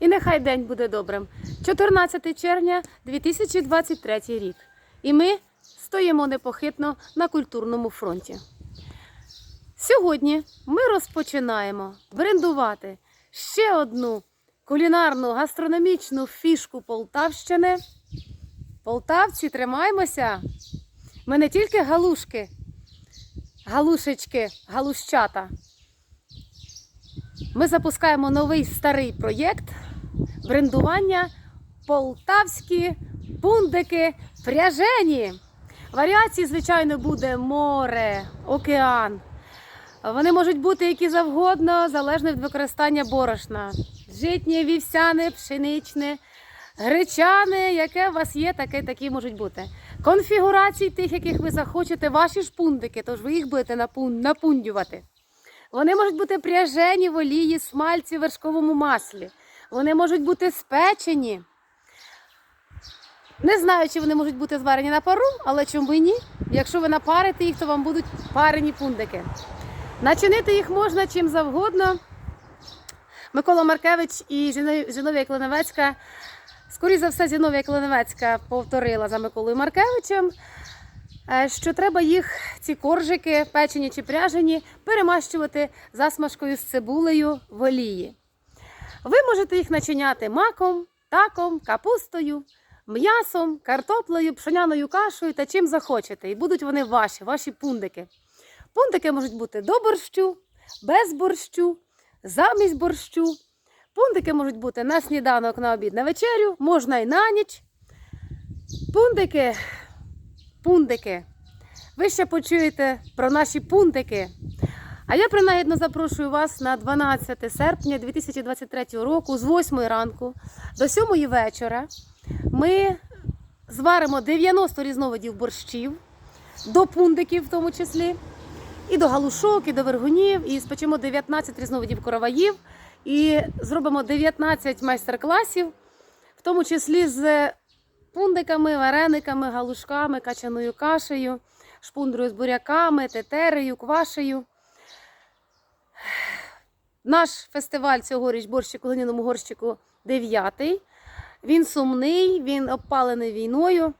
І нехай день буде добрим. 14 червня 2023 рік. І ми стоїмо непохитно на культурному фронті. Сьогодні ми розпочинаємо брендувати ще одну кулінарну гастрономічну фішку Полтавщини. Полтавці, тримаймося! Ми не тільки галушки, галушечки, галущата. Ми запускаємо новий старий проєкт брендування полтавські пундики пряжені. Варіацій, звичайно, буде море, океан. Вони можуть бути які завгодно, залежно від використання борошна. Житнє, вівсяне, пшеничне, гречане, яке у вас є, таке такі можуть бути. Конфігурацій тих, яких ви захочете, ваші ж пундики, тож ви їх будете напун- напундювати. Вони можуть бути пряжені в олії, смальці, вершковому маслі. Вони можуть бути спечені. Не знаю, чи вони можуть бути зварені на пару, але чому і ні? Якщо ви напарите їх, то вам будуть парені пундики. Начинити їх можна чим завгодно. Микола Маркевич і Зіно- Зіновія Клиневецька, скоріше за все, Зіновія Клиневецька повторила за Миколою Маркевичем, що треба їх, ці коржики, печені чи пряжені, перемащувати засмажкою з цибулею в олії. Ви можете їх начиняти маком, таком, капустою, м'ясом, картоплею, пшеняною кашею та чим захочете. І будуть вони ваші, ваші пундики. Пундики можуть бути до борщу, без борщу, замість борщу. Пундики можуть бути на сніданок, на обід, на вечерю, можна і на ніч. Пундики, пундики. Ви ще почуєте про наші пундики. А я принагідно запрошую вас на 12 серпня 2023 року з 8 ранку до 7 вечора. Ми зваримо 90 різновидів борщів, до пундиків в тому числі, і до галушок, і до вергунів, і спечемо 19 різновидів короваїв, і зробимо 19 майстер-класів, в тому числі з пундиками, варениками, галушками, качаною кашею, шпундрою з буряками, тетерею, квашею. Наш фестиваль цьогоріч борщик у глиняному горщику дев'ятий. Він сумний, він обпалений війною.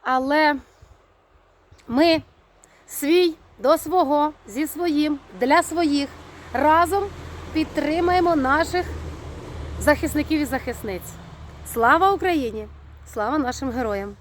Але ми свій до свого, зі своїм, для своїх разом підтримаємо наших захисників і захисниць. Слава Україні! Слава нашим героям!